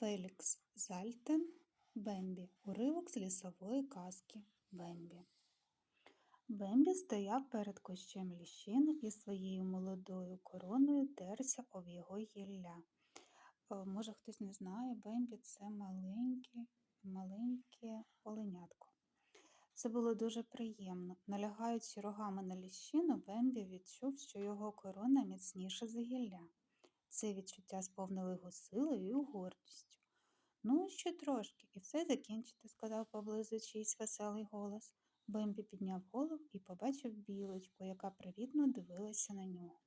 Фелікс Зальтен Бембі. Уривок з лісової казки Бембі. Бембі стояв перед кущем ліщини і своєю молодою короною терся об його гілля. Е, Може, хтось не знає, Бембі це маленьке, маленьке оленятко. Це було дуже приємно. Налягаючи рогами на ліщину, Бембі відчув, що його корона міцніша за гілля. Це відчуття сповнило його силою і гордістю. Ну, ще трошки, і все закінчите, сказав поблизу чийсь веселий голос. Бембі підняв голову і побачив білочку, яка привітно дивилася на нього.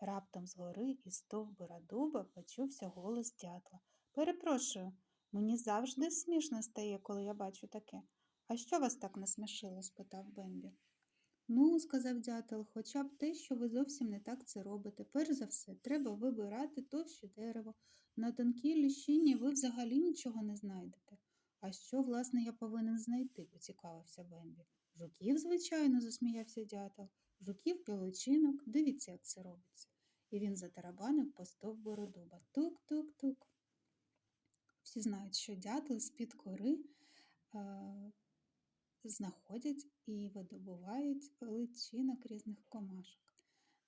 Раптом згори із стовбура дуба почувся голос дятла. Перепрошую, мені завжди смішно стає, коли я бачу таке. А що вас так насмішило? спитав Бембі. Ну, сказав дятел, хоча б те, що ви зовсім не так це робите. Перш за все, треба вибирати товще дерево. На тонкій ліщині ви взагалі нічого не знайдете. А що, власне, я повинен знайти? поцікавився Бембі. Жуків, звичайно, засміявся дятел. Жуків пілочинок, дивіться, як це робиться. І він затарабанив по стовбуру дуба. Тук-тук-тук. Всі знають, що дятли з-під кори е, знаходять і видобувають личинок різних комашок.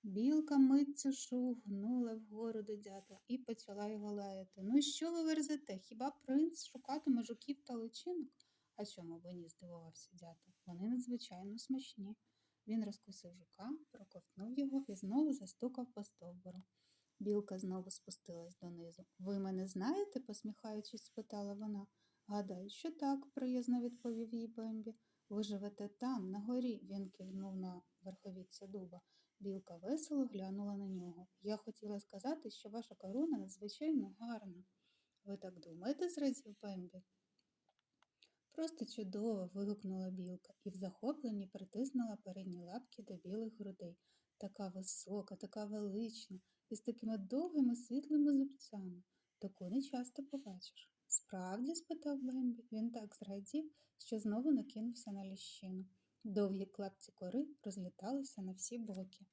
Білка митцю шугнула вгору до дятла і почала його лаяти. Ну що ви верзете? Хіба принц шукатиме жуків та личинок? А чому б ні? здивувався дятел. Вони надзвичайно смачні. Він розкусив жука, проковтнув його і знову застукав по стовбуру. Білка знову спустилась донизу. Ви мене знаєте? посміхаючись, спитала вона. Гадаю, що так, приязно відповів їй Бембі. Ви живете там, на горі, він кивнув на верховіця дуба. Білка весело глянула на нього. Я хотіла сказати, що ваша корона надзвичайно гарна. Ви так думаєте, зрадів Бембі? Просто чудово. вигукнула білка і в захопленні притиснула передні лапки до білих грудей. Така висока, така велична, і з такими довгими світлими зубцями. Таку не часто побачиш. Справді? спитав Бембі. Він так зрадів, що знову накинувся на ліщину. Довгі клапці кори розліталися на всі боки.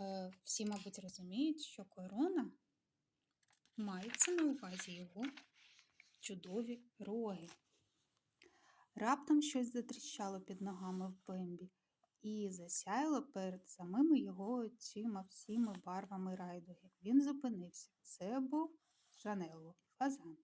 Е, всі, мабуть, розуміють, що корона мається на увазі його чудові роги. Раптом щось затріщало під ногами в Бембі і засяяло перед самими його очима всіми барвами райдуги. Він зупинився. Це був Жанелло, фазан.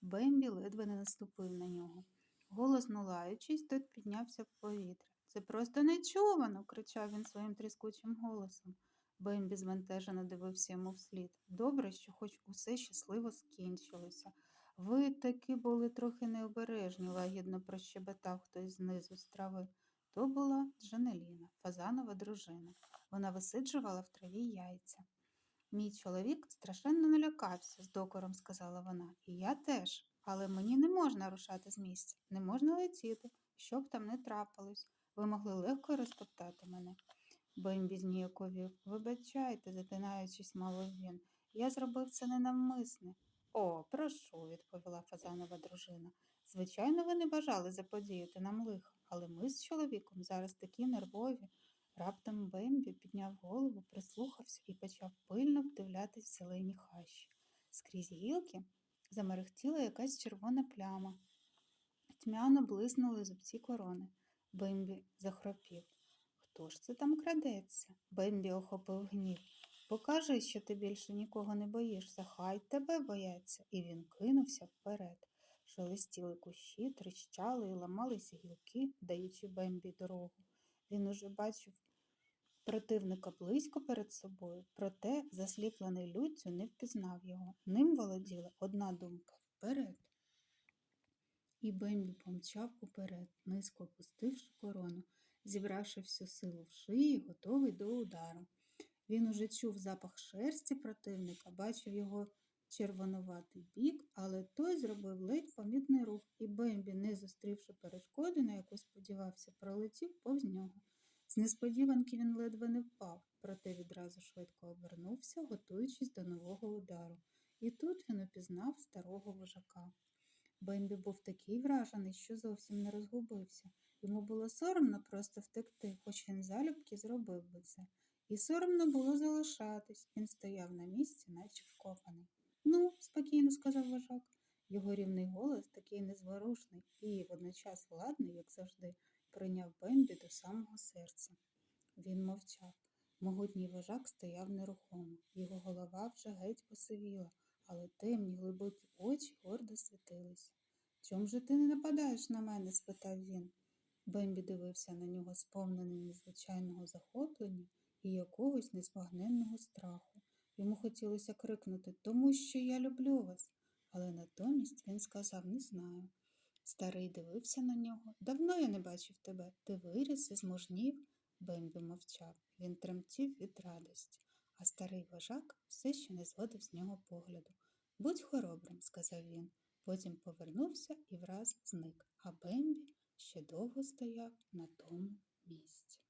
Бембі ледве не наступив на нього. Голосно лаючись, той піднявся в повітря. Це просто нечувано, кричав він своїм тріскучим голосом. Бембі збентежено дивився йому вслід. Добре, що хоч усе щасливо скінчилося. Ви таки були трохи необережні, лагідно прощебетав хтось знизу з трави. То була Джанеліна, фазанова дружина. Вона висиджувала в траві яйця. Мій чоловік страшенно налякався, з докором сказала вона. І я теж. Але мені не можна рушати з місця, не можна летіти, що б там не трапилось. Ви могли легко розтоптати мене. Бембі зніяковів. Вибачайте, затинаючись, мовив він. Я зробив це ненавмисне. О, прошу, відповіла фазанова дружина. Звичайно, ви не бажали заподіяти нам лихо, але ми з чоловіком зараз такі нервові. Раптом Бембі підняв голову, прислухався і почав пильно вдивлятись в зелені хащі. Скрізь гілки замерехтіла якась червона пляма. Тьмяно блиснули зубці корони. Бембі захропів. Хто ж це там крадеться? Бембі охопив гнів. Покажи, що ти більше нікого не боїшся, хай тебе бояться. І він кинувся вперед. Шелестіли кущі, тріщали і ламалися гілки, даючи Бембі дорогу. Він уже бачив противника близько перед собою, проте, засліплений люттю, не впізнав його. Ним володіла одна думка вперед. І Бембі помчав уперед, низько опустивши корону, зібравши всю силу в шиї, готовий до удару. Він уже чув запах шерсті противника, бачив його червонуватий бік, але той зробив ледь помітний рух, і Бембі, не зустрівши перешкоди, на яку сподівався, пролетів повз нього. Несподіванки він ледве не впав, проте відразу швидко обернувся, готуючись до нового удару. І тут він упізнав старого вожака. Бембі був такий вражений, що зовсім не розгубився. Йому було соромно просто втекти, хоч він залюбки зробив би це. І соромно було залишатись. Він стояв на місці, наче вкопаний. Ну, спокійно сказав вожак, Його рівний голос такий незворушний і водночас владний, як завжди, прийняв Бембі до самого серця. Він мовчав. Могутній вожак стояв нерухомо. Його голова вже геть посивіла, але темні глибокі очі гордо світилися. Чом же ти не нападаєш на мене? спитав він. Бембі дивився на нього, сповнений незвичайного захоплення і якогось незбагненного страху. Йому хотілося крикнути Тому що я люблю вас. Але натомість він сказав не знаю. Старий дивився на нього. Давно я не бачив тебе. Ти виріс і зможнів. Бембі мовчав. Він тремтів від радості, а старий вожак все ще не зводив з нього погляду. Будь хоробрим, сказав він. Потім повернувся і враз зник, а Бембі ще довго стояв на тому місці.